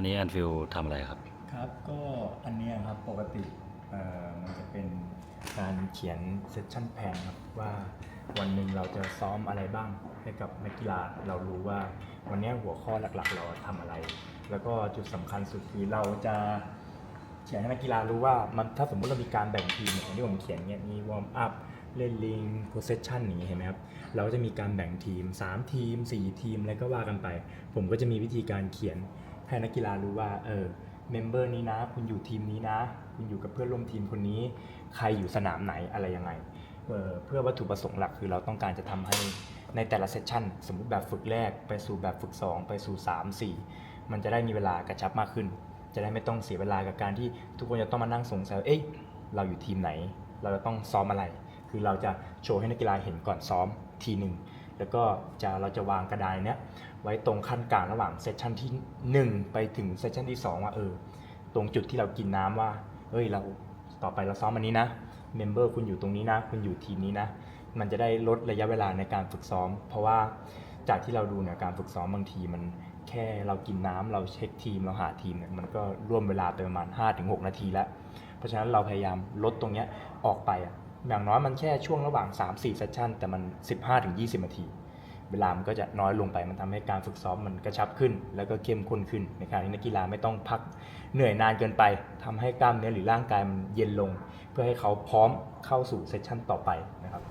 อันนี้แอนฟิลทำอะไรครับ ครับก็อันเนี้ยครับปกติเอ่อมันจะเป็นการเขียนเซสชั่นแพนครับว่าวันหนึ่งเราจะซ้อมอะไรบ้างให้กับนักกีฬาเรารู้ว่าวันเนี้ยหัวข้อหลักๆ เราทำอะไร แล้วก็จุดสำคัญสุดคือเราจะเขียนให้นักกีฬารู้ว่ามันถ้าสมมุติเรามีการแบ่งทีมอย่างที่ผมเขียนเนี่ยมีวอร์มอัพเล่นลิงโพสเซชันนี้เห็นไหมครับเราก็จะมีการแบ่งทีม 3 ทีม 4 ทีมอะไรก็ว่ากันไป ผมก็จะมีวิธีการเขียน ให้นักกีฬารู้ว่าเออเมมเบอร์นี้นะ คุณอยู่ทีมนี้นะ คุณอยู่กับเพื่อนร่วมทีมคนนี้ ใครอยู่สนามไหนอะไรยังไงเออเพื่อวัตถุประสงค์หลักคือเราต้องการจะทำให้ในแต่ละเซสชันสมมุติแบบฝึกแรกไปสู่แบบฝึก 2 ไปสู่ 3 4 มันจะได้มีเวลากระชับมากขึ้น จะได้ไม่ต้องเสียเวลากับการที่ทุกคนจะต้องมานั่งสงสัยเอ๊ะเราอยู่ทีมไหน เราจะต้องซ้อมอะไร คือเราจะโชว์ให้นักกีฬาเห็นก่อนซ้อมทีหนึ่งแล้วก็จะเราจะวางกระดานเนี้ย ไว้ตรงขั้นกลางระหว่างเซสชันที่ 1 ไปถึงเซสชันที่ 2 ว่าเออ ตรงจุดที่เรากินน้ำว่าเฮ้ยเราต่อไปเราซ้อมอันนี้นะเมมเบอร์คุณอยู่ตรงนี้นะ คุณอยู่ทีมนี้นะ มันจะได้ลดระยะเวลาในการฝึกซ้อม เพราะว่าจากที่เราดูเนี่ยการฝึกซ้อมบางทีมันแค่เรากินน้ำเราเช็คทีมเราหาทีมเนี่ยมันก็ร่วมเวลาไปประมาณ 5-6 นาทีแล้ว เพราะฉะนั้นเราพยายามลดตรงเนี้ยออกไปอะอย่างน้อยมันแค่ช่วงระหว่าง 3-4เซสชันแต่มัน 15-20นาที เวลามันก็จะน้อยลงไป มันทำให้การฝึกซ้อมมันกระชับขึ้น แล้วก็เข้มข้นขึ้นในขณะที่นักกีฬาไม่ต้องพักเหนื่อยนานเกินไปทำให้กล้ามเนื้อหรือร่างกายมันเย็นลง เพื่อให้เขาพร้อมเข้าสู่เซสชั่นต่อไปนะครับ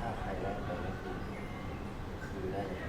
ถ้าใครแรกไปก็คือคือได้เลย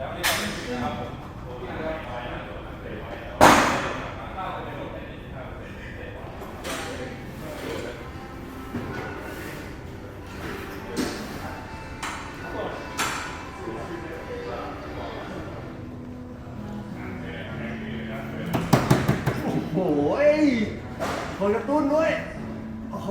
โอ้โหยคนกระตุ้นด้วย โอ้โห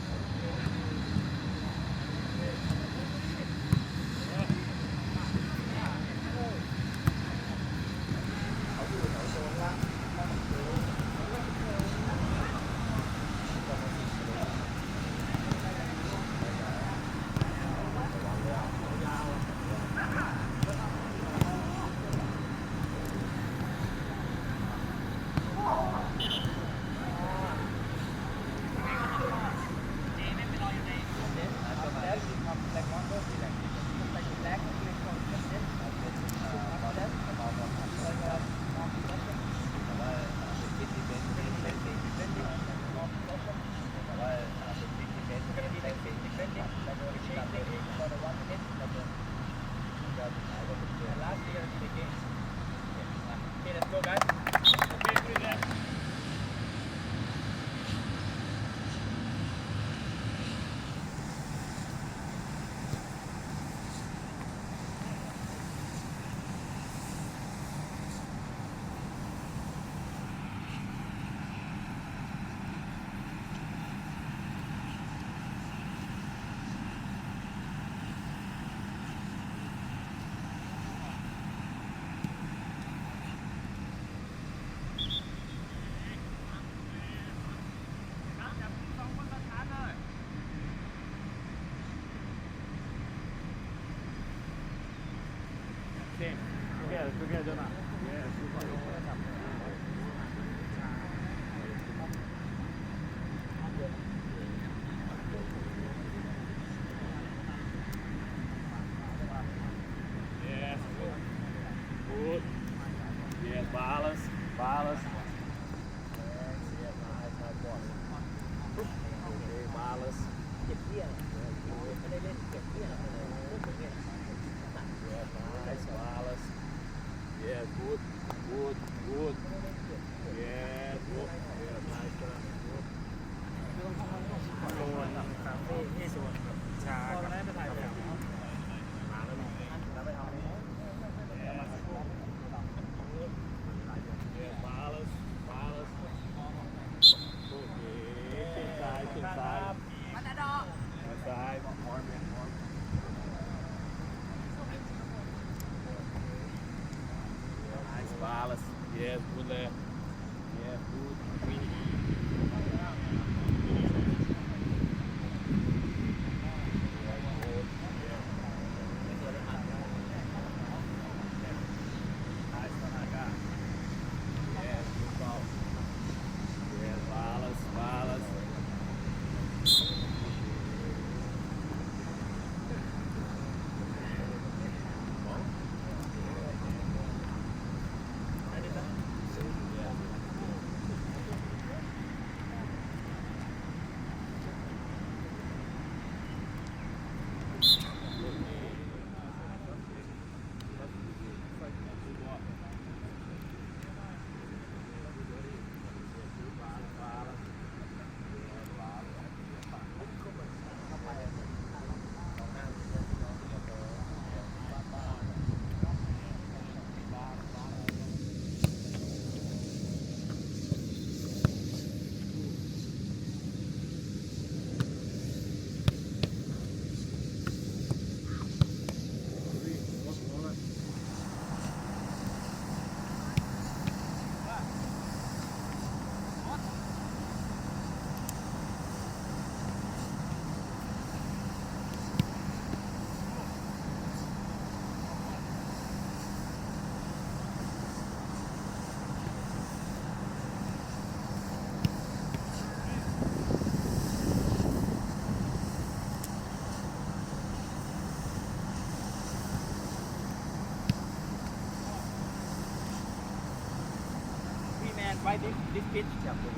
pitch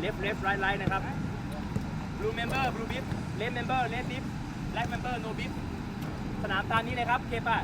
left left right right นะครับ blue member blue bib red member red bib black member no bib สนามตามนี้เลยครับเคป่ะ